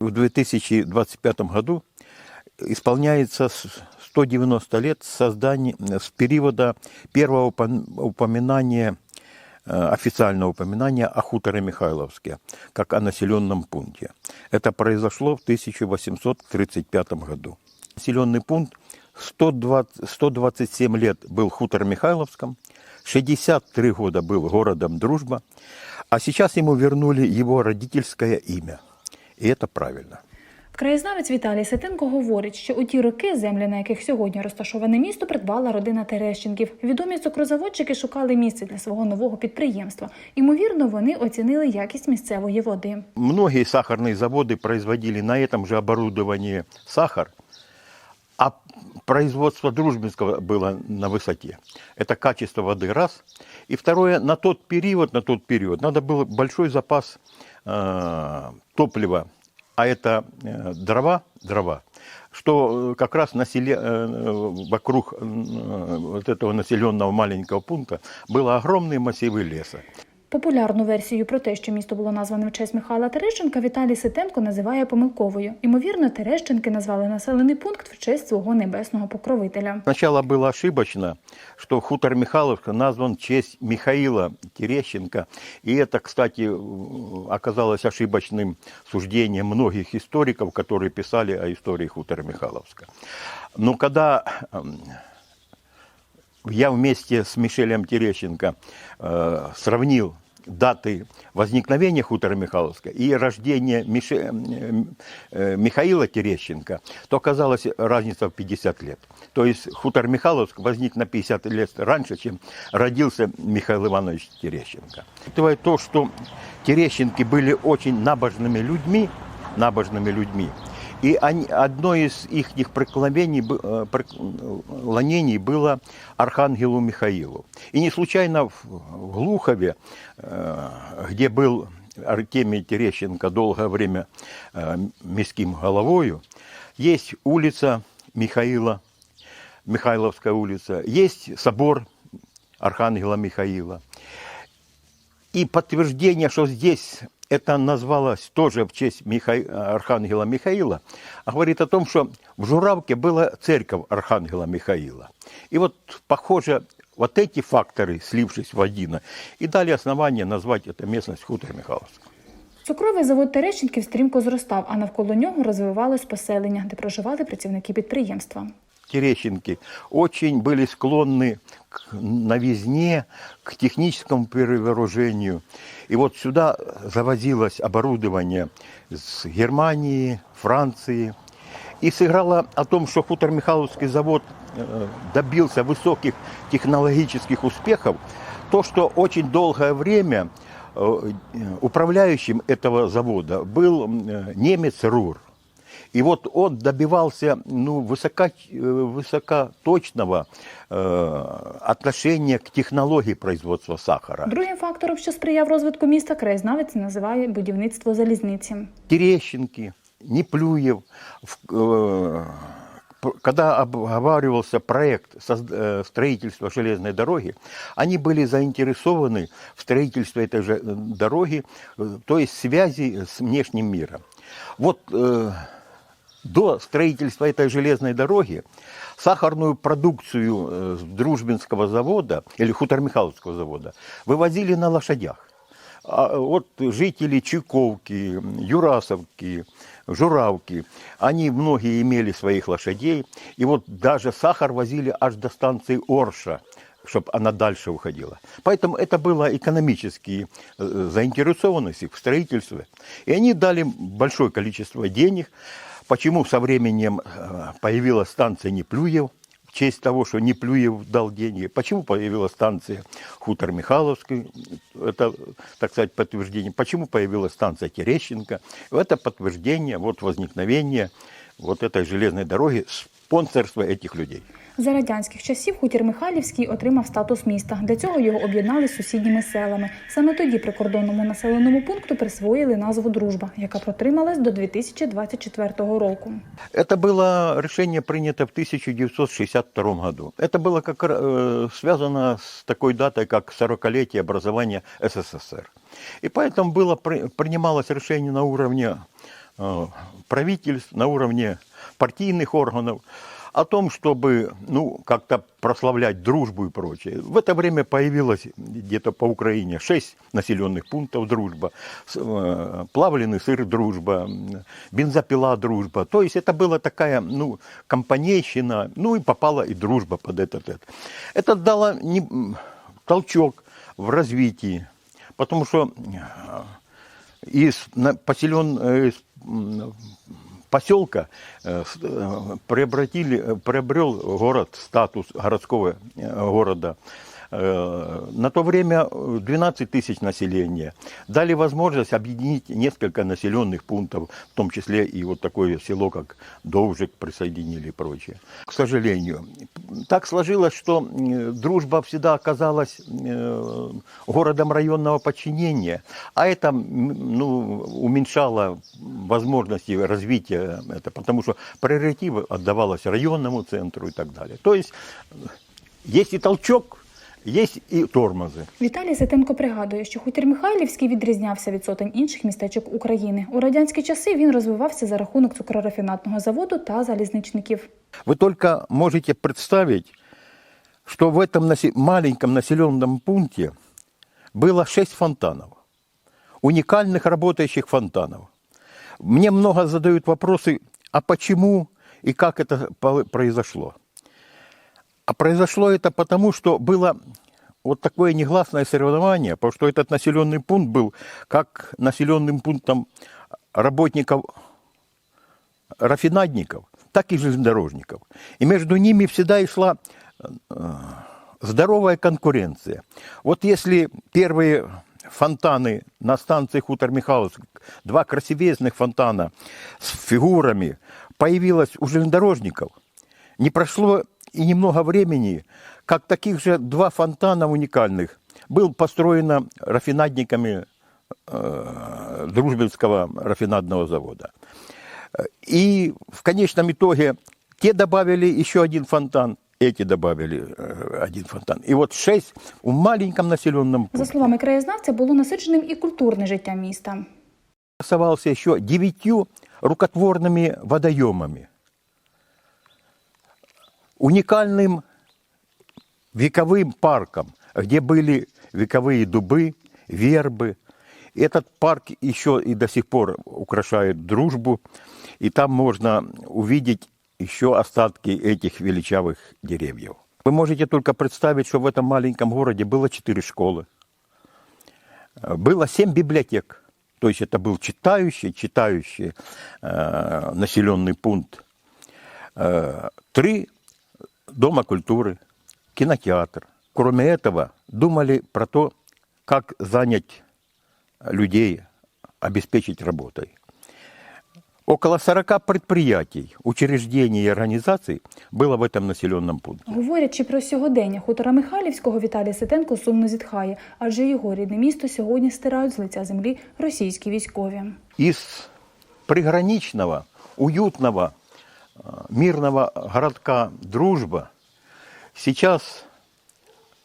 В 2025 году исполняется с- 190 лет создания, с периода первого упом- упоминания, э, официального упоминания о хуторе Михайловске, как о населенном пункте. Это произошло в 1835 году. Населенный пункт 120, 127 лет был хутор Михайловском, 63 года был городом Дружба, а сейчас ему вернули его родительское имя. И это правильно. Краєзнавець Віталій Ситенко говорить, що у ті роки землі, на яких сьогодні розташоване місто, придбала родина Терещенків. Відомі цукрозаводчики шукали місце для свого нового підприємства. Ймовірно, вони оцінили якість місцевої води. Многие сахарные заводы производили на этом же оборудовании сахар, а производство Дружбинского было на высоте. Это качество воды раз. И второе, на тот период, на тот период надо было большой запас э, топлива, а это э, дрова, дрова, что э, как раз населе, э, вокруг э, вот этого населенного маленького пункта было огромные массивы леса. Популярну версію про те, що місто було назване в честь Михайла Терещенка, Віталій Ситенко називає помилковою. Ймовірно, Терещенки назвали населений пункт в честь свого небесного покровителя. Сначала было ошибочно, что хутор Михайловка назван в честь Михаила Терещенко. И это, кстати, оказалось ошибочным суждением многих историков, которые писали о истории хутора Михайловска. Но когда эм, я вместе с Мишелем Терещенко э, сравнил даты возникновения хутора Михайловска и рождения Мише- э, э, Михаила Терещенко, то оказалась разница в 50 лет. То есть хутор Михайловск возник на 50 лет раньше, чем родился Михаил Иванович Терещенко. Учитывая то, что Терещенки были очень набожными людьми, набожными людьми, и они, одно из их преклонений, э, преклонений было Архангелу Михаилу. И не случайно в в Глухове, э, где был Артемий Терещенко долгое время э, мирским головою, есть улица Михаила, Михайловская улица, есть собор Архангела Михаила. И подтверждение, что здесь это назвалось тоже в честь Миха- Архангела Михаила, а говорит о том, что в Журавке была церковь Архангела Михаила. И вот, похоже, вот эти факторы, слившись воедино, и дали основание назвать эту местность хутор Михайловск. Цукровий завод Терещенків стрімко зростав, а навколо нього розвивалось поселення, де проживали працівники підприємства. Терещенки очень были склонны к новизне, к техническому перевооружению. И вот сюда завозилось оборудование с Германии, Франции. И сыграло о том, что хутор Михайловский завод э, добился высоких технологических успехов, то, что очень долгое время э, управляющим этого завода был э, немец Рур. И вот он добивался ну, высоко, э, высокоточного э, отношения к технологии производства сахара. Другим фактором, що сприяв розвитку міста, краєзнавець називає будівництво залізниці. Терещенки, Неплюев, в- э, п- когда обговаривался проект созд- э, строительства железной дороги, они были заинтересованы в строительстве этой же э, дороги, э, то есть связи с внешним миром. Вот э, до строительства этой железной дороги сахарную продукцию э, с Дружбинского завода или Хутор-Михайловского завода вывозили на лошадях. А вот жители Чуйковки, Юрасовки, Журавки, они многие имели своих лошадей. И вот даже сахар возили аж до станции Орша, чтобы она дальше уходила. Поэтому это была экономические э, заинтересованность их в строительстве. И они дали большое количество денег. Почему со временем э, появилась станция Неплюев, в честь того, что Неплюев дал деньги. Почему появилась станция Хутор Михайловский, это, так сказать, подтверждение. Почему появилась станция Терещенко, это подтверждение вот, возникновения вот этой железной дороги, спонсорства этих людей. За радянських часів хутір Михайлівський отримав статус міста. Для цього його об'єднали з сусідніми селами. Саме тоді прикордонному населеному пункту присвоїли назву Дружба, яка протрималась до 2024 року. Это было решение принято в 1962 году. Это было как, ра- э, связано с такой датой, как 40-летие образования СССР. И поэтому было, при- принималось решение на уровне э, правительств, на уровне партийных органов О том, чтобы ну, как-то прославлять дружбу и прочее. В это время появилось где-то по Украине шесть населенных пунктов дружба, э, плавленый сыр дружба, бензопила дружба. То есть это была такая ну, компанейщина, ну и попала и дружба под этот. Это, это дало не- толчок в развитии, потому что э, из поселен э, из, поселка э, э, преобратили, э, приобрел город статус городского города. Э, На то время э, 12 тысяч населения. Дали возможность объединить несколько населенных пунктов, в том числе и вот такое село, как Довжик, присоединили и прочее. К сожалению, так сложилось, что э, дружба всегда оказалась э, городом районного подчинения, а это ну, уменьшало возможности развития, это, потому что приоритет отдавалось районному центру и так далее. То есть э, есть и толчок, есть і тормози. Віталій Ситенко пригадує, що хутір Михайлівський відрізнявся від сотень інших містечок України. У радянські часи він розвивався за рахунок цукрорафінатного заводу та залізничників. Вы только можете представить, что в этом насе- маленьком населенном пункте было шесть фонтанов, уникальных работающих фонтанов. Мне много задают вопросы, а почему и как это по- произошло. А произошло это потому, что было вот такое негласное соревнование, потому что этот населенный пункт был как населенным пунктом работников рафинадников, так и железнодорожников. И между ними всегда и шла э, здоровая конкуренция. Вот если первые фонтаны на станции Хутор Михайловск, два красивезных фонтана с фигурами, появилось у железнодорожников, не прошло и немного времени, как таких же два фонтана уникальных был построено рафинадниками э, Дружбинского рафинадного завода. И в конечном итоге те добавили еще один фонтан, эти добавили э, один фонтан. И вот шесть в маленьком населенном За пункте. словами краєзнавця, було насиченим і культурне життя міста. Оставался еще девятью рукотворными водоемами. Уникальным вековым парком, где были вековые дубы, вербы. Этот парк еще и до сих пор украшает дружбу, и там можно увидеть еще остатки этих величавых деревьев. Вы можете только представить, что в этом маленьком городе было четыре школы, было семь библиотек. То есть это был читающий, читающий э, населенный пункт. Э, три дома культуры, кинотеатр. Кроме этого, думали про то, как занять людей, обеспечить работой. Около 40 предприятий, учреждений и организаций было в этом населенном пункте. Говорячи про сьогодення хутора Михайлівського, Віталій Ситенко сумно зітхає, адже його рідне місто сьогодні стирають з лиця землі російські військові. из приграничного, уютного, э, мирного городка Дружба сейчас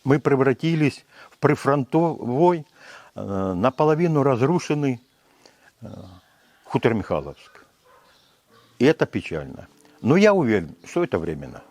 мы превратились в прифронтовой, э, наполовину разрушенный э, хутор Михайловск. И это печально. Но я уверен, что это временно.